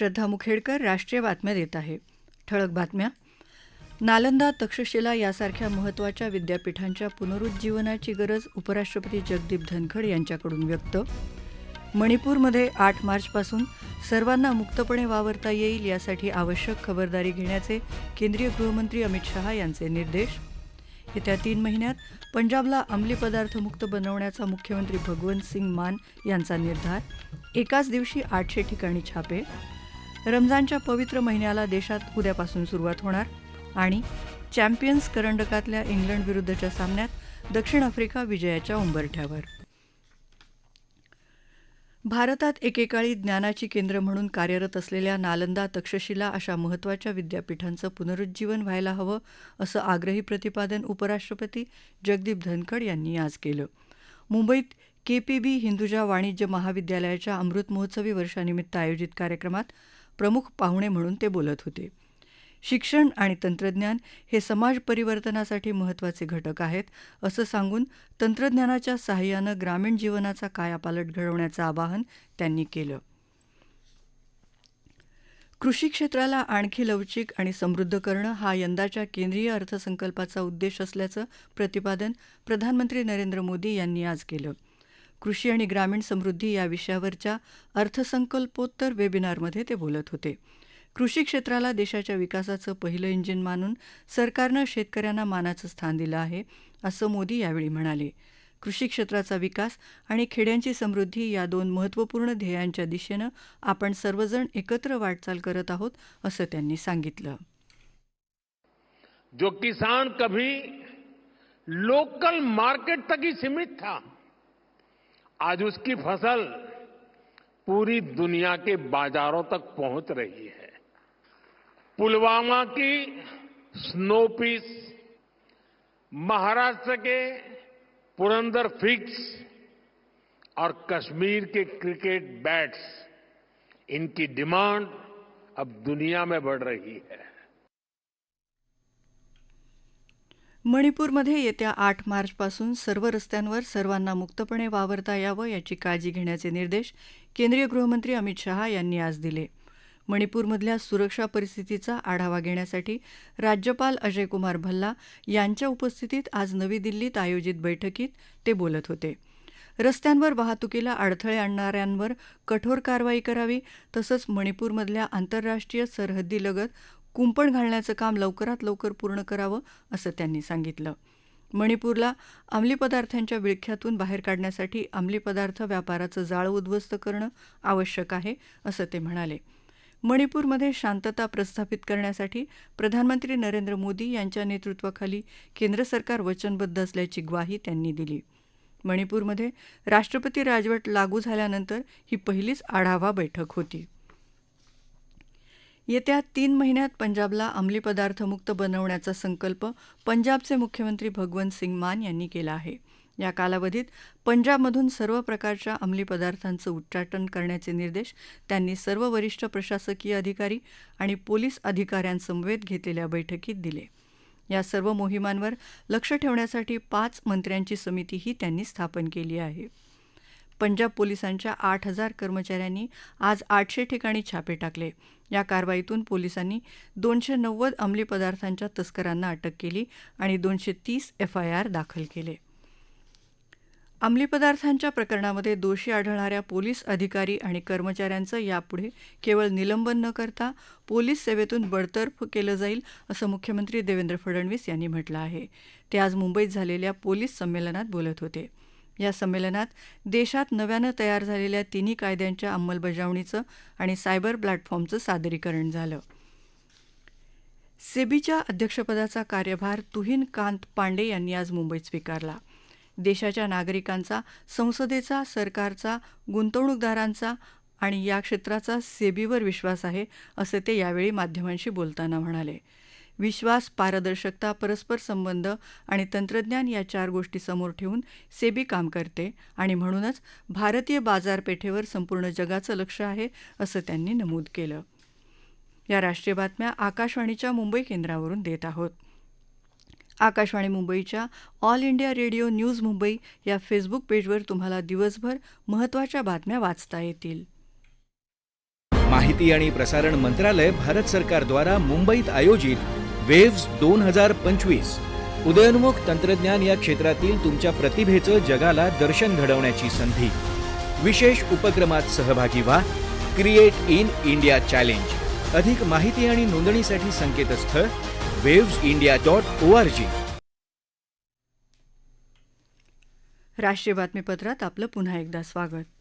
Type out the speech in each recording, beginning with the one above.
श्रद्धा मुखेडकर राष्ट्रीय बातम्या देत आहे. ठळक बातम्या. नालंदा तक्षशिला यासारख्या महत्त्वाच्या विद्यापीठांच्या पुनरुज्जीवनाची गरज उपराष्ट्रपती जगदीप धनखड यांच्याकडून व्यक्त. मणिपूरमध्ये आठ मार्चपासून सर्वांना मुक्तपणे वावरता येईल यासाठी आवश्यक खबरदारी घेण्याचे केंद्रीय गृहमंत्री अमित शहा यांचे निर्देश. येत्या तीन महिन्यात पंजाबला अंमली पदार्थ मुक्त बनवण्याचा मुख्यमंत्री भगवंत सिंग मान यांचा निर्धार. एकाच दिवशी आठशे ठिकाणी छापे. रमजानच्या पवित्र महिन्याला देशात उद्यापासून सुरुवात होणार आणि चॅम्पियन्स करंडकातल्या इंग्लंड विरुद्धच्या सामन्यात दक्षिण आफ्रिका विजयाच्या उंबरठ्यावर. भारतात एकेकाळी ज्ञानाची केंद्र म्हणून कार्यरत असलेल्या नालंदा तक्षशिला अशा महत्त्वाच्या विद्यापीठांचं पुनरुज्जीवन व्हायला हवं असं आग्रही प्रतिपादन उपराष्ट्रपती जगदीप धनखड यांनी आज केलं. मुंबईत केपीबी हिंदुजा वाणिज्य महाविद्यालयाच्या अमृत महोत्सवी वर्षानिमित्त आयोजित कार्यक्रमात प्रमुख पाहुणे म्हणून ते बोलत होते. शिक्षण आणि तंत्रज्ञान हे समाज परिवर्तनासाठी महत्त्वाचे घटक आहेत असं सांगून तंत्रज्ञानाच्या सहाय्यानं ग्रामीण जीवनाचा कायापालट घडवण्याचं आवाहन त्यांनी केलं. कृषी क्षेत्राला आणखी लवचिक आणि समृद्ध करणं हा यंदाच्या केंद्रीय अर्थसंकल्पाचा उद्देश असल्याचं प्रतिपादन प्रधानमंत्री नरेंद्र मोदी यांनी आज केलं. कृषी आणि ग्रामीण समृद्धी या विषयावरच्या अर्थसंकल्पोत्तर वेबिनारमध्ये ते बोलत होते. कृषी क्षेत्राला देशाच्या विकासाचं पहिलं इंजिन मानून सरकारनं शेतकऱ्यांना मानाचं स्थान दिलं आहे असं मोदी यावेळी म्हणाले. कृषी क्षेत्राचा विकास आणि खेड्यांची समृद्धी या दोन महत्त्वपूर्ण ध्येयांच्या दिशेनं आपण सर्वजण एकत्र वाटचाल करत आहोत असं त्यांनी सांगितलं. जो किसान कभी लोकल मार्केट तक ही सीमित था आज उसकी फ़सल पूरी दुनिया के बाजारों तक पहुँच रही है। पुलवामा की स्नो पीस महाराष्ट्र के पुरंदर फिक्स और कश्मीर के क्रिकेट बैट्स इनकी डिमांड अब दुनिया में बढ़ रही है। मणिपूरमध्ये येत्या आठ मार्चपासून सर्व रस्त्यांवर सर्वांना मुक्तपणे वावरता यावं याची काळजी घेण्याचे निर्देश केंद्रीय गृहमंत्री अमित शहा यांनी आज दिले. मणिपूरमधल्या सुरक्षा परिस्थितीचा आढावा घेण्यासाठी राज्यपाल अजय कुमार भल्ला यांच्या उपस्थितीत आज नवी दिल्लीत आयोजित बैठकीत ते बोलत होते. रस्त्यांवर वाहतुकीला अडथळे आणणाऱ्यांवर कठोर कारवाई करावी तसंच मणिपूरमधल्या आंतरराष्ट्रीय सरहद्दीलगत कुंपण घालण्याचं काम लवकरात लवकर पूर्ण करावं असं त्यांनी सांगितलं. मणिपूरला अंमली पदार्थांच्या विळख्यातून बाहेर काढण्यासाठी अंमली पदार्थ व्यापाराचं जाळ उद्ध्वस्त करणं आवश्यक आहे असं ते म्हणाले. मणिपूरमध्ये शांतता प्रस्थापित करण्यासाठी प्रधानमंत्री नरेंद्र मोदी यांच्या नेतृत्वाखाली केंद्र सरकार वचनबद्ध असल्याची ग्वाही त्यांनी दिली. मणिपूरमध्ये राष्ट्रपती राजवट लागू झाल्यानंतर ही पहिलीच आढावा बैठक होती. येत्या तीन महिन्यात पंजाबला अंमली पदार्थमुक्त बनवण्याचा संकल्प पंजाबचे मुख्यमंत्री भगवंत सिंग मान यांनी केला आहे. या कालावधीत पंजाबमधून सर्व प्रकारच्या अंमली पदार्थांचं उच्चाटन करण्याचे निर्देश त्यांनी सर्व वरिष्ठ प्रशासकीय अधिकारी आणि पोलीस अधिकाऱ्यांसमवेत घेतलेल्या बैठकीत दिले. या सर्व मोहिमांवर लक्ष ठेवण्यासाठी पाच मंत्र्यांची समितीही त्यांनी स्थापन केली आहे. पंजाब पोलिसांच्या आठ हजार कर्मचाऱ्यांनी आज आठशे ठिकाणी छापे टाकले. या कारवाईतून पोलिसांनी दोनशे नव्वद अंमली पदार्थांच्या तस्करांना अटक केली आणि दोनशे तीस एफआयआर दाखल केले. अंमली पदार्थांच्या प्रकरणामध्ये दोषी आढळणाऱ्या पोलीस अधिकारी आणि कर्मचाऱ्यांचं यापुढे केवळ निलंबन न करता पोलीस सेवेतून बडतर्फ केलं जाईल असं मुख्यमंत्री देवेंद्र फडणवीस यांनी म्हटलं आहे. ते आज मुंबईत झालेल्या पोलीस संमेलनात बोलत होते. या संमेलनात देशात नव्यानं तयार झालेल्या तिन्ही कायद्यांच्या अंमलबजावणीचं आणि सायबर प्लॅटफॉर्मचं सादरीकरण झालं. सेबीच्या अध्यक्षपदाचा कार्यभार तुहीन कांत पांडे यांनी आज मुंबईत स्वीकारला. देशाच्या नागरिकांचा संसदेचा सरकारचा गुंतवणूकदारांचा आणि या क्षेत्राचा सेबीवर विश्वास आहे असं ते यावेळी माध्यमांशी बोलताना म्हणाले. विश्वास पारदर्शकता परस्पर संबंध आणि तंत्रज्ञान या चार गोष्टी समोर ठेवून सेबी काम करते आणि म्हणूनच भारतीय बाजारपेठेवर संपूर्ण जगाचं लक्ष आहे असं त्यांनी नमूद केलं. या राष्ट्रीय बातम्या आकाशवाणीच्या मुंबई केंद्रावरून देत आहोत. आकाशवाणी मुंबईच्या All India Radio news Mumbai या फेसबुक पेजवर तुम्हाला दिवसभर महत्त्वाच्या बातम्या वाचता येतील. माहिती आणि प्रसारण मंत्रालय भारत सरकारद्वारा मुंबईत आयोजित वेव्स दोन हजार पंचवीस. उदयोन्मुख तंत्रज्ञान या क्षेत्रातील तुमच्या प्रतिभेचं जगाला दर्शन घडवण्याची संधी. विशेष उपक्रमात सहभागी व्हा. क्रिएट इन इंडिया चॅलेंज अधिक माहिती आणि नोंदणीसाठी संकेतस्थळ waves India dot O R G राष्ट्रीय बातमीपत्रात आपलं पुन्हा एकदा स्वागत.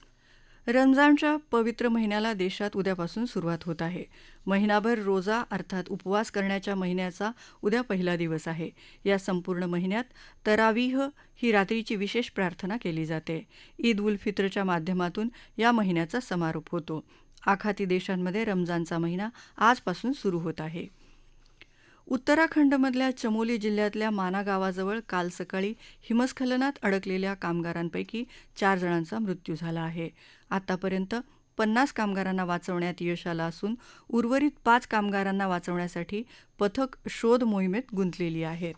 रमजानच्या पवित्र महिन्याला देशात उद्यापासून सुरुवात होत आहे. महिनाभर रोजा अर्थात उपवास करण्याच्या महिन्याचा उद्या पहिला दिवस आहे. या संपूर्ण महिन्यात तरावीह ही रात्रीची विशेष प्रार्थना केली जाते. ईद उल फित्रच्या माध्यमातून या महिन्याचा समारोप होतो. आखाती देशांमध्ये रमजानचा महिना आजपासून सुरू होत आहे. उत्तराखंडमधल्या चमोली जिल्ह्यातल्या माना गावाजवळ काल सकाळी हिमस्खलनात अडकलेल्या कामगारांपैकी चार जणांचा मृत्यू झाला आहे. आतापर्यंत पन्नास कामगारांना वाचवण्यात यश आलं असून उर्वरित पाच कामगारांना वाचवण्यासाठी पथक शोध मोहिमेत गुंतलेली आहेत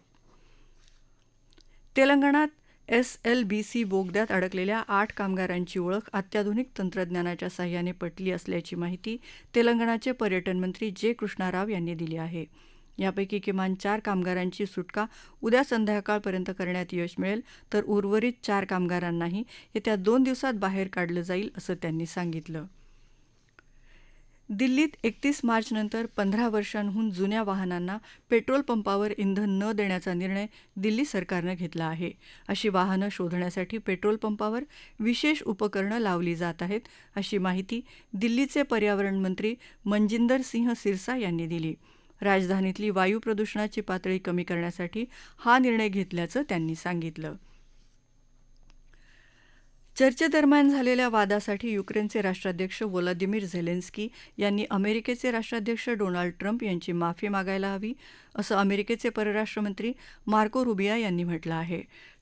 तेलंगणात एस एल बी सी बोगद्यात अडकलेल्या आठ कामगारांची ओळख अत्याधुनिक तंत्रज्ञानाच्या साह्याने पटली असल्याची माहिती तेलंगणाचे पर्यटन मंत्री जे. कृष्णाराव यांनी दिली आहे. यापैकी किमान चार कामगारांची सुटका उद्या संध्याकाळपर्यंत करण्यात यश मिळेल. तर उर्वरित चार कामगारांनाही येत्या दोन दिवसात बाहेर काढलं जाईल असं त्यांनी सांगितलं. दिल्लीत एकतीस मार्चनंतर पंधरा वर्षांहून जुन्या वाहनांना पेट्रोल पंपावर इंधन न देण्याचा निर्णय दिल्ली सरकारनं घेतला आहे. अशी वाहनं शोधण्यासाठी पेट्रोल पंपावर विशेष उपकरणं लावली जात आहेत अशी माहिती दिल्लीचे पर्यावरण मंत्री मनजिंदर सिंह सिरसा यांनी दिली. राजधानीतली वायू प्रदूषणाची पातळी कमी करण्यासाठी हा निर्णय घेतल्याचं त्यांनी सांगितलं. चर्चेदरम्यान झालेल्या वादासाठी युक्रेनचे राष्ट्राध्यक्ष व्लादिमीर झेलेन्स्की यांनी अमेरिकेचे राष्ट्राध्यक्ष डोनाल्ड ट्रम्प यांची माफी मागायला हवी असं अमेरिकेचे परराष्ट्रमंत्री मार्को रुबिया यांनी म्हटलं आहे.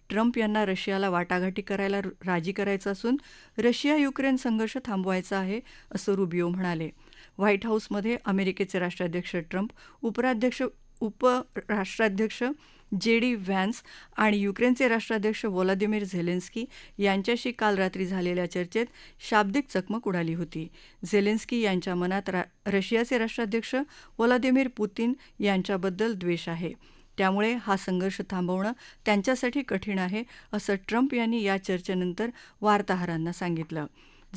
ट्रम्प यांना रशियाला वाटाघाटी करायला राजी करायचं असून रशिया युक्रेन संघर्ष थांबवायचा आहे असं रुबियो म्हणाले. व्हाईट हाऊसमध्ये अमेरिकेचे राष्ट्राध्यक्ष ट्रम्प उपराध्यक्ष उपराष्ट्राध्यक्ष जे डी व्हॅन्स आणि युक्रेनचे राष्ट्राध्यक्ष व्लादिमीर झेलेन्स्की यांच्याशी काल रात्री झालेल्या चर्चेत शाब्दिक चकमक उडाली होती. झेलेन्स्की यांच्या मनात रा रशियाचे राष्ट्राध्यक्ष व्लादिमीर पुतीन यांच्याबद्दल द्वेष आहे. त्यामुळे हा संघर्ष थांबवणं त्यांच्यासाठी कठीण आहे असं ट्रम्प यांनी या चर्चेनंतर वार्ताहरांना सांगितलं.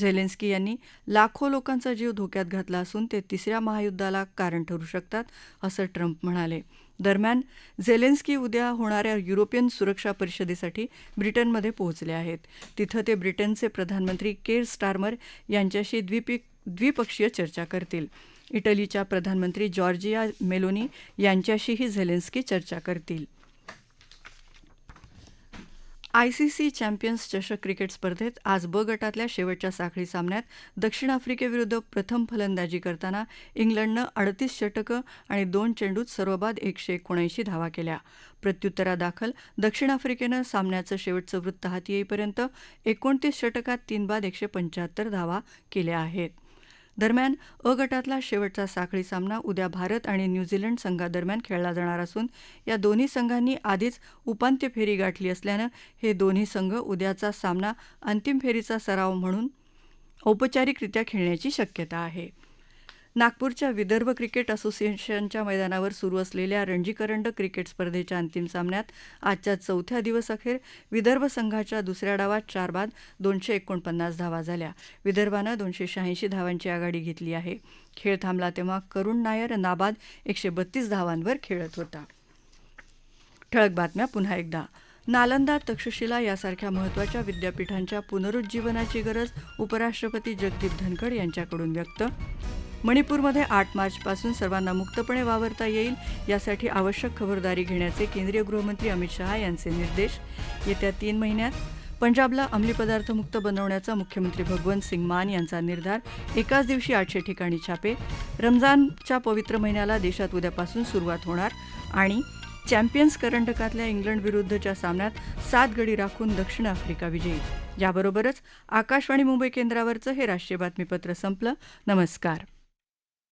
झेलेन्स्की यांनी लाखो लोकांचा जीव धोक्यात घातला असून ते तिसऱ्या महायुद्धाला कारण ठरू शकतात असं ट्रम्प म्हणाले. दरम्यान झेलेन्स्की उद्या होणाऱ्या युरोपियन सुरक्षा परिषदेसाठी ब्रिटनमध्ये पोहोचले आहेत. तिथं ते ब्रिटनचे प्रधानमंत्री केर स्टार्मर यांच्याशी द्विपिक द्विपक्षीय चर्चा करतील. इटलीच्या प्रधानमंत्री जॉर्जिया मेलोनी यांच्याशीही झेलेन्स्की चर्चा करतील. आयसीसी चॅम्पियन्स चषक क्रिकेट स्पर्धेत आज ब गटातल्या शेवटच्या साखळी सामन्यात दक्षिण आफ्रिकेविरुद्ध प्रथम फलंदाजी करताना इंग्लंडनं अडतीस षटकं आणि दोन चेंडूत सर्वबाद एकशे एकोणऐंशी धावा केल्या. प्रत्युत्तरादाखल दक्षिण आफ्रिकेनं सामन्याचं शेवटचं वृत्त हाती येईपर्यंत एकोणतीस षटकात तीन बाद एकशे पंच्याहत्तर धावा केल्या आहेत. दरम्यान अ गटातला शेवटचा साखळी सामना उद्या भारत आणि न्यूझीलंड संघादरम्यान खेळला जाणार असून या दोन्ही संघांनी आधीच उपांत्य फेरी गाठली असल्यानं हे दोन्ही संघ उद्याचा सामना अंतिम फेरीचा सराव म्हणून औपचारिकरित्या खेळण्याची शक्यता आहे. नागपूरच्या विदर्भ क्रिकेट असोसिएशनच्या मैदानावर सुरू असलेल्या रणजी करंडक क्रिकेट स्पर्धेच्या अंतिम सामन्यात आजच्या चौथ्या दिवसअखेर विदर्भ संघाच्या दुसऱ्या डावात चार बाद दोनशे एकोणपन्नास धावा झाल्या. विदर्भानं दोनशे शहाऐंशी धावांची आघाडी घेतली आहे. खेळ थांबला तेव्हा करुण नायर नाबाद एकशे बत्तीस धावांवर खेळत होता. ठळक बातम्या पुन्हा एकदा. नालंदा तक्षशिला यासारख्या महत्त्वाच्या विद्यापीठांच्या पुनरुज्जीवनाची गरज उपराष्ट्रपती जगदीप धनखड यांच्याकडून व्यक्त मणिपूरमध्ये आठ मार्चपासून सर्वांना मुक्तपणे वावरता येईल यासाठी आवश्यक खबरदारी घेण्याचे केंद्रीय गृहमंत्री अमित शहा यांचे निर्देश. येत्या तीन महिन्यात पंजाबला अंमली पदार्थ मुक्त बनवण्याचा मुख्यमंत्री भगवंत सिंग मान यांचा निर्धार एकाच दिवशी आठशे ठिकाणी छापे. रमजानच्या पवित्र महिन्याला देशात उद्यापासून सुरुवात होणार आणि चॅम्पियन्स करंडकातल्या इंग्लंडविरुद्धच्या सामन्यात सात गडी राखून दक्षिण आफ्रिका विजयी. याबरोबरच आकाशवाणी मुंबई केंद्रावरचं हे राष्ट्रीय बातमीपत्र संपलं. नमस्कार.